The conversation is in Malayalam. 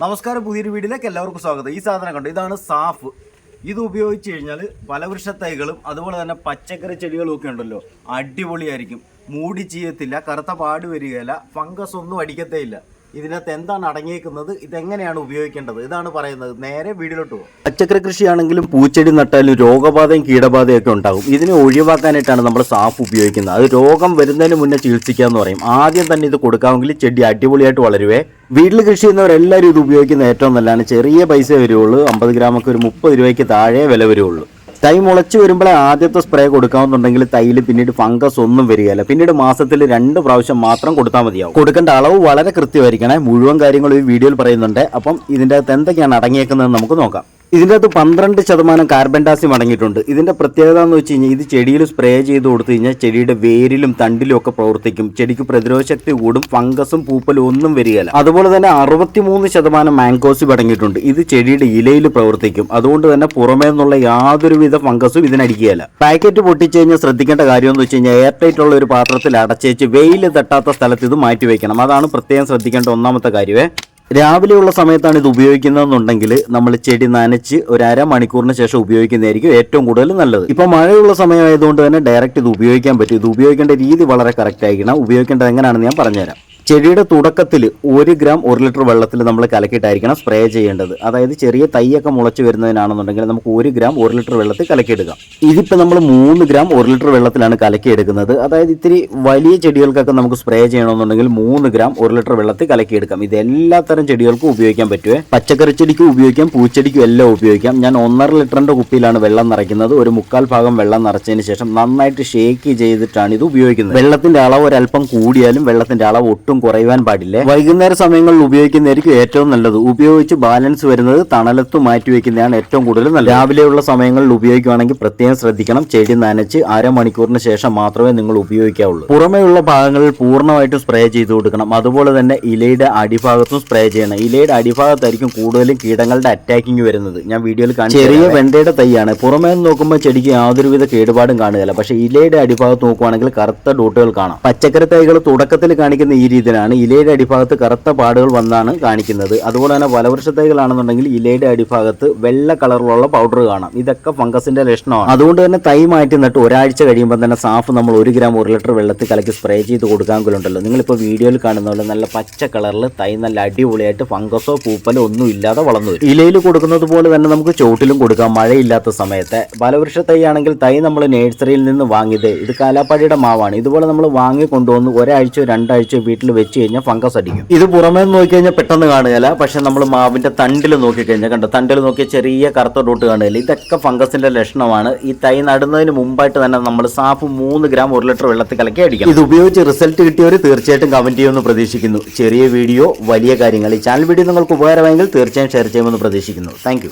നമസ്കാരം പുതിയൊരു വീഡിയോയിലേക്ക് എല്ലാവർക്കും സ്വാഗതം. ഈ സാധനം കണ്ടു? ഇതാണ് സാഫ്. ഇത് ഉപയോഗിച്ച് കഴിഞ്ഞാൽ ഫലവൃക്ഷ തൈകളും അതുപോലെ തന്നെ പച്ചക്കറി ചെടികളും ഒക്കെ ഉണ്ടല്ലോ. അടിപൊളിയായിരിക്കും. മൂടി ചെയ്യത്തില്ല കറുത്ത പാട് വരികയില്ല ഫംഗസ് ഒന്നും അടിക്കത്തേ ഇല്ല ഇതിനകത്ത് എന്താണ് അടങ്ങിയേക്കുന്നത്? ഇതെങ്ങനെയാണ് ഉപയോഗിക്കേണ്ടത്? ഇതാണ് പറയുന്നത്. നേരെ വീടിലോട്ട് പോകും പച്ചക്കറി കൃഷിയാണെങ്കിലും പൂച്ചെടി നട്ടാലും രോഗബാധയും കീടബാധയും ഒക്കെ ഉണ്ടാകും. ഇതിനെ ഒഴിവാക്കാനായിട്ടാണ് നമ്മൾ സാഫ് ഉപയോഗിക്കുന്നത്. അത് രോഗം വരുന്നതിന് മുന്നേ ചികിത്സിക്കുക എന്ന് പറയും. ആദ്യം തന്നെ ഇത് കൊടുക്കാമെങ്കിൽ ചെടി അടിപൊളിയായിട്ട് വളരുവേ. വീട്ടിൽ കൃഷി ചെയ്യുന്നവരെല്ലാവരും ഇത് ഉപയോഗിക്കുന്നത് ഏറ്റവും നല്ലതാണ്. ചെറിയ പൈസ വരുള്ളൂ. അമ്പത് ഗ്രാമൊക്കെ ഒരു മുപ്പത് രൂപയ്ക്ക് താഴെ വില വരുള്ളൂ. തൈ മുളച്ച് വരുമ്പോഴേ ആദ്യത്തെ സ്പ്രേ കൊടുക്കാമെന്നുണ്ടെങ്കിൽ തൈയിൽ പിന്നീട് ഫംഗസ് ഒന്നും വരികയില്ല. പിന്നീട് മാസത്തിൽ രണ്ട് പ്രാവശ്യം മാത്രം കൊടുത്താൽ മതിയാവും. കൊടുക്കേണ്ട അളവ് വളരെ കൃത്യമായിരിക്കണേ. മുഴുവൻ കാര്യങ്ങളും ഈ വീഡിയോയിൽ പറയുന്നുണ്ട്. അപ്പം ഇതിന്റെ അകത്ത് എന്തൊക്കെയാണ് അടങ്ങിയേക്കുന്നതെന്ന് നമുക്ക് നോക്കാം. ഇതിന്റെ അകത്ത് പന്ത്രണ്ട് ശതമാനം കാർബൺ ഡാസ്യം അടങ്ങിയിട്ടുണ്ട് ഇതിന്റെ പ്രത്യേകത എന്ന് വെച്ച് കഴിഞ്ഞാൽ ഇത് ചെടിയിൽ സ്പ്രേ ചെയ്ത് കൊടുത്തു കഴിഞ്ഞാൽ ചെടിയുടെ വേരിലും തണ്ടിലും ഒക്കെ പ്രവർത്തിക്കും. ചെടിക്ക് പ്രതിരോധ ശക്തി കൂടും ഫംഗസും പൂപ്പലും ഒന്നും വരികയില്ല. അതുപോലെ തന്നെ അറുപത്തിമൂന്ന് ശതമാനം മാങ്കോസിബ് അടങ്ങിയിട്ടുണ്ട് ഇത് ചെടിയുടെ ഇലയിൽ പ്രവർത്തിക്കും. അതുകൊണ്ട് തന്നെ പുറമേ നിന്നുള്ള യാതൊരുവിധ ഫംഗസും ഇതിനടിക്കുകയില്ല. പാക്കറ്റ് പൊട്ടിച്ചു കഴിഞ്ഞാൽ ശ്രദ്ധിക്കേണ്ട കാര്യം എന്ന് വെച്ച് കഴിഞ്ഞാൽ എയർ ടൈറ്റ് ഉള്ള ഒരു പാത്രത്തിൽ അടച്ചേച്ച് വെയിൽ തട്ടാത്ത സ്ഥലത്ത് ഇത് മാറ്റി വയ്ക്കണം അതാണ് പ്രത്യേകം ശ്രദ്ധിക്കേണ്ട ഒന്നാമത്തെ കാര്യമേ. രാവിലെയുള്ള സമയത്താണ് ഇത് ഉപയോഗിക്കുന്നതെന്നുണ്ടെങ്കിൽ നമ്മൾ ചെടി നനച്ച് ഒരു അരമണിക്കൂറിന് ശേഷം ഉപയോഗിക്കുന്നതായിരിക്കും ഏറ്റവും കൂടുതൽ നല്ലത്. ഇപ്പൊ മഴയുള്ള സമയമായതുകൊണ്ട് തന്നെ ഡയറക്റ്റ് ഇത് ഉപയോഗിക്കാൻ പറ്റും. ഇത് ഉപയോഗിക്കേണ്ട രീതി വളരെ കറക്റ്റ് ആയിരിക്കണം. ഉപയോഗിക്കേണ്ടത് എങ്ങനെയാണെന്ന് ഞാൻ പറഞ്ഞുതരാം. ചെടിയുടെ തുടക്കത്തിൽ ഒരു ഗ്രാം ഒരു ലിറ്റർ വെള്ളത്തിൽ നമ്മൾ കലക്കിയിട്ടായിരിക്കണം സ്പ്രേ ചെയ്യേണ്ടത്. അതായത് ചെറിയ തൈയൊക്കെ മുളച്ച് വരുന്നതിനാണെന്നുണ്ടെങ്കിൽ നമുക്ക് ഒരു ഗ്രാം ഒരു ലിറ്റർ വെള്ളത്തിൽ കലക്കിയെടുക്കാം ഇതിപ്പോൾ നമ്മൾ മൂന്ന് ഗ്രാം ഒരു ലിറ്റർ വെള്ളത്തിലാണ് കലക്കിയെടുക്കുന്നത്. അതായത് ഇത്തിരി വലിയ ചെടികൾക്കൊക്കെ നമുക്ക് സ്പ്രേ ചെയ്യണമെന്നുണ്ടെങ്കിൽ മൂന്ന് ഗ്രാം ഒരു ലിറ്റർ വെള്ളത്തിൽ കലക്കിയെടുക്കാം. ഇത് എല്ലാ തരം ചെടികൾക്കും ഉപയോഗിക്കാൻ പറ്റുമേ പച്ചക്കറി ചെടിക്കും ഉപയോഗിക്കാം പൂച്ചെടിക്കും എല്ലാം ഉപയോഗിക്കാം. ഞാൻ ഒന്നര ലിറ്ററിന്റെ കുപ്പിയിലാണ് വെള്ളം നിറയ്ക്കുന്നത്. ഒരു മുക്കാൽ ഭാഗം വെള്ളം നിറച്ചതിന് ശേഷം നന്നായിട്ട് ഷേക്ക് ചെയ്തിട്ടാണ് ഇത് ഉപയോഗിക്കുന്നത്. വെള്ളത്തിന്റെ അളവ് ഒരല്പം കൂടിയാലും വെള്ളത്തിന്റെ അളവ് ഒട്ടും കുറയുവാൻ പാടില്ല? വൈകുന്നേര സമയങ്ങളിൽ ഉപയോഗിക്കുന്നതായിരിക്കും ഏറ്റവും നല്ലത്. ഉപയോഗിച്ച് ബാലൻസ് വരുന്നത് തണലത്ത് മാറ്റി വെക്കുന്നതാണ് ഏറ്റവും കൂടുതൽ നല്ലത്. രാവിലെയുള്ള സമയങ്ങളിൽ ഉപയോഗിക്കുകയാണെങ്കിൽ പ്രത്യേകം ശ്രദ്ധിക്കണം. ചെടി നനച്ച് അരമണിക്കൂറിന് ശേഷം മാത്രമേ നിങ്ങൾ ഉപയോഗിക്കാവുള്ളൂ. പുറമേയുള്ള ഭാഗങ്ങളിൽ പൂർണമായിട്ടും സ്പ്രേ ചെയ്ത് കൊടുക്കണം. അതുപോലെ തന്നെ ഇലയുടെ അടിഭാഗത്തും സ്പ്രേ ചെയ്യണം. ഇലയുടെ അടിഭാഗത്തായിരിക്കും കൂടുതലും കീടങ്ങളുടെ അറ്റാക്കിങ് വരുന്നത്. ഞാൻ വീഡിയോയിൽ കാണിച്ചു ചെറിയ വെണ്ടയുടെ തൈയാണ്. പുറമേ നോക്കുമ്പോൾ ചെടിക്ക് യാതൊരുവിധ കേടുപാടും കാണുകയില്ല. പക്ഷേ ഇലയുടെ അടിഭാഗത്ത് നോക്കുവാണെങ്കിൽ കറുത്ത ഡോട്ടുകൾ കാണാം. പച്ചക്കറി തൈകൾ തുടക്കത്തിൽ കാണിക്കുന്ന ഈ രീതിയിലാണ് ഇലയുടെ അടിഭാഗത്ത് കറുത്ത പാടുകൾ വന്നാണ് കാണിക്കുന്നത്. അതുപോലെ തന്നെ വലവൃക്ഷ തൈകളാണെന്നുണ്ടെങ്കിൽ ഇലയുടെ അടിഭാഗത്ത് വെള്ള കളറിലുള്ള പൗഡർ കാണാം. ഇതൊക്കെ ഫംഗസിന്റെ ലക്ഷണമാണ്. അതുകൊണ്ട് തന്നെ തൈ മാറ്റി നട്ട് ഒരാഴ്ച കഴിയുമ്പോൾ തന്നെ സാഫ് നമ്മൾ ഒരു ഗ്രാം ഒരു ലിറ്റർ വെള്ളത്തിൽ കലക്കി സ്പ്രേ ചെയ്ത് കൊടുക്കാമെങ്കിലുണ്ടല്ലോ. നിങ്ങളിപ്പോൾ വീഡിയോയിൽ കാണുന്ന പോലെ നല്ല പച്ച കളറിൽ തൈ നല്ല അടിപൊളിയായിട്ട് ഫംഗസോ പൂപ്പലോ ഒന്നും ഇല്ലാതെ വളർന്നു വരും. ഇലയിൽ കൊടുക്കുന്നത് പോലെ തന്നെ നമുക്ക് ചോട്ടിലും കൊടുക്കാം. മഴയില്ലാത്ത സമയത്ത്. വലവൃക്ഷ തൈ ആണെങ്കിൽ തൈ നമ്മൾ നേഴ്സറിയിൽ നിന്ന് വാങ്ങിയത് ഇത് കാലാപ്പാടിയുടെ മാവാണ്. ഇതുപോലെ നമ്മൾ വാങ്ങി കൊണ്ടുവന്ന് ഒരാഴ്ചയോ രണ്ടാഴ്ചയോ വീട്ടിൽ വെച്ച് കഴിഞ്ഞാൽ ഫംഗസ് അടിക്കും. ഇത് പുറമേ നോക്കി കഴിഞ്ഞാൽ പെട്ടെന്ന് കാണുകയില്ല. പക്ഷെ നമ്മൾ മാവിന്റെ തണ്ടിൽ നോക്കി കഴിഞ്ഞാൽ കണ്ടോ? തണ്ടിൽ നോക്കിയ ചെറിയ കറുത്ത ഡോട്ട് കാണുകയില്ല. ഇതൊക്കെ ഫംഗസിന്റെ ലക്ഷണമാണ്. ഈ തൈ നടുന്നതിന് മുമ്പായിട്ട് തന്നെ നമ്മൾ സാഫ് മൂന്ന് ഗ്രാം ഒരു ലിറ്റർ വെള്ളത്തിൽ കലക്കി അടിക്കും ഇത് ഉപയോഗിച്ച് റിസൾട്ട് കിട്ടിയവർ തീർച്ചയായിട്ടും കമന്റ് ചെയ്യുമെന്ന് പ്രതീക്ഷിക്കുന്നു. ചെറിയ വീഡിയോ വലിയ കാര്യങ്ങൾ. ഈ ചാനൽ വീഡിയോ നിങ്ങൾക്ക് ഉപകാരമായെങ്കിൽ തീർച്ചയായും ഷെയർ ചെയ്യുമെന്ന് പ്രതീക്ഷിക്കുന്നു. താങ്ക്